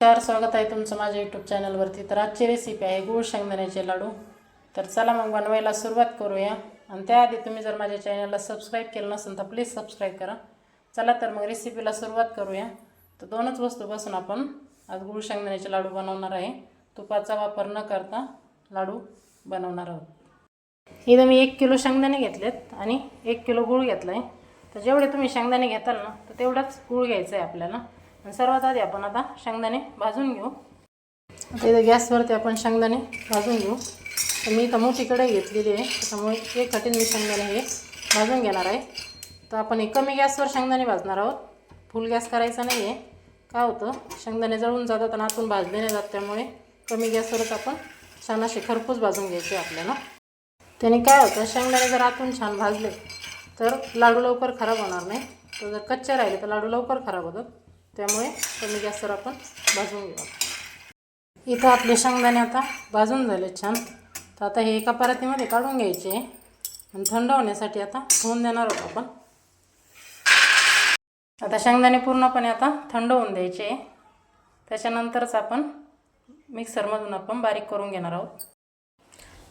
नमस्कार स्वागत आहे तुमचं माझ्या यूट्यूब चॅनलवरती तर आजची रेसिपी आहे गुळ शेंगदाण्याचे लाडू. तर चला मग बनवायला सुरुवात करूया. आणि त्याआधी तुम्ही जर माझ्या चॅनलला सबस्क्राईब केलं नसेल तर प्लीज सबस्क्राईब करा. चला तर मग रेसिपीला सुरुवात करूया. तर दोनच वस्तूपासून आपण आज गुळ शेंगदाण्याचे लाडू बनवणार आहे. तुपाचा वापर न करता लाडू बनवणार आहोत. इथं मी एक किलो शेंगदाणे घेतलेत आणि एक किलो गूळ घेतला आहे तर जेवढे तुम्ही शेंगदाणे घेताल ना तर तेवढाच गूळ घ्यायचा आहे आपल्याला. सर्वात आधी आपण आता शेंगदाणे भाजून घेऊ. आता इथं गॅसवरती आपण शेंगदाणे भाजून घेऊ. तर मी इथं मोठी कढई घेतलेली आहे. त्याच्यामुळे एक कठीण मी शेंगदाणे हे भाजून घेणार आहे. तर आपण हे कमी गॅसवर शेंगदाणे भाजणार आहोत. फुल गॅस करायचा नाही आहे काय होतं? शेंगदाणे जळून जातात आणि आतून भाजले नाही जात. त्यामुळे कमी गॅसवरच आपण छान असे खरपूस भाजून घ्यायचे आपल्याला. त्याने काय होतं? शेंगदाणे जर आतून छान भाजले तर लाडू लवकर खराब होणार नाही. तर जर कच्चे राहिले तर लाडू लवकर खराब होतात. त्यामुळे कमी गॅसवर आपण भाजून घेऊ इथं आपले शेंगदाणे आता भाजून झाले छान. तर आता हे एका परातीमध्ये काढून घ्यायचे. आणि थंड होण्यासाठी आता ठेवून देणार आहोत आपण. आता शेंगदाणे पूर्णपणे आता थंड होऊन द्यायचे. त्याच्यानंतरच आपण मिक्सरमधून आपण बारीक करून घेणार आहोत.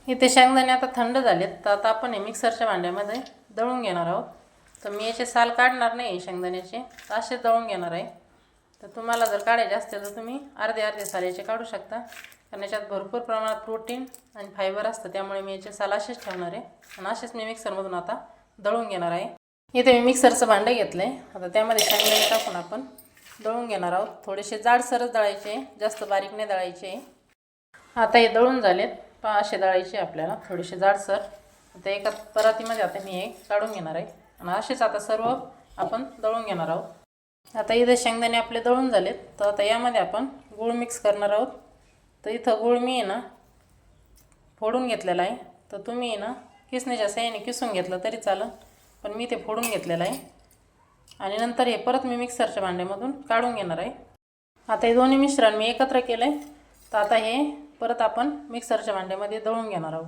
इथे शेंगदाणे आता थंड झालेत. तर आता आपण हे मिक्सरच्या भांड्यामध्ये दळून घेणार आहोत. तर मी याचे साल काढणार नाही शेंगदाण्याचे. असे दळून घेणार आहे. तर तुम्हाला जर काढायचे असतील तर तुम्ही अर्धे अर्धे साल काढू शकता. कारण याच्यात भरपूर प्रमाणात प्रोटीन आणि फायबर असतं. त्यामुळे मी याचे साल असेच ठेवणार आहे. आणि असेच मी मिक्सरमधून आता दळून घेणार आहे. इथे मी मिक्सरचं भांडं घेतलं आहे आता त्यामध्ये शेंगदाणे टाकून आपण दळून घेणार आहोत. थोडेसे जाडसरच दळायचे. जास्त बारीक नाही दळायचे. आता हे दळून झालेत. पहा असे दळायचे आपल्याला. थोडेसे जाडसर. आता एका परातीमध्ये आता मी हे काढून घेणार आहे. आणि असेच आता सर्व आपण दळून घेणार आहोत. आता इथं शेंगदाणे आपले दळून झालेत. तर आता यामध्ये आपण गूळ मिक्स करणार आहोत. तर इथं गूळ मी आहे ना फोडून घेतलेला आहे. तर तुम्ही आहे ना किसणीच्या सहाय्याने किसून घेतलं तरी चालेल. पण मी ते फोडून घेतलेलं आहे. आणि नंतर हे परत मी मिक्सरच्या भांड्यामधून काढून घेणार आहे. आता हे दोन्ही मिश्रण मी एकत्र केलं आहे तर आता हे परत आपण मिक्सरच्या भांड्यामध्ये दळून घेणार आहोत.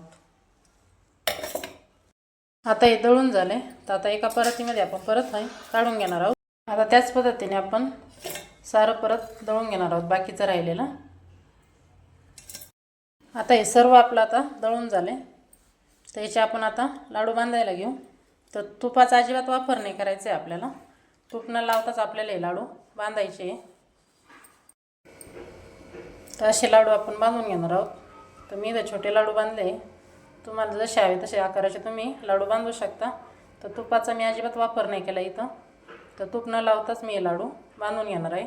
आता हे दळून झाले तर आता एका परतीमध्ये आपण परत नाही काढून घेणार आहोत. आता त्याच पद्धतीने आपण सारं परत दळून घेणार आहोत बाकीचं राहिलेलं. आता हे सर्व आपलं आता दळून झाले. तर याचे आपण आता लाडू बांधायला घेऊ. तर तुपाचा अजिबात वापर नाही करायचा आहे आपल्याला. तूप न लावताच आपल्याला हे लाडू बांधायचे आहे. तर असे लाडू आपण बांधून घेणार आहोत. तर मी इथं छोटे लाडू बांधले तुम्हाला जसे हवे तसे आकाराचे तुम्ही लाडू बांधू शकता. तर तुपाचा मी अजिबात वापर नाही केला इथं. तर तूप न लावताच मी हे लाडू बांधून घेणार आहे.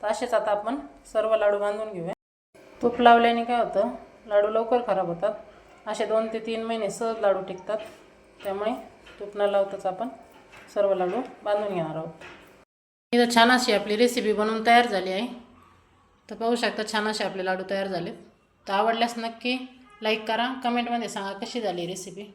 तर असेच आता आपण सर्व लाडू बांधून घेऊया. तूप लावल्याने काय होतं लाडू लवकर खराब होतात. असे दोन ते तीन महिने सहज लाडू टिकतात. त्यामुळे तूप न लावताच आपण सर्व लाडू बांधून घेणार आहोत. इथं छान अशी आपली रेसिपी बनवून तयार झाली आहे. तर पाहू शकता छान असे आपले लाडू तयार झाले तर आवडल्यास नक्की लाईक करा. कमेंटमध्ये सांगा कशी झाली रेसिपी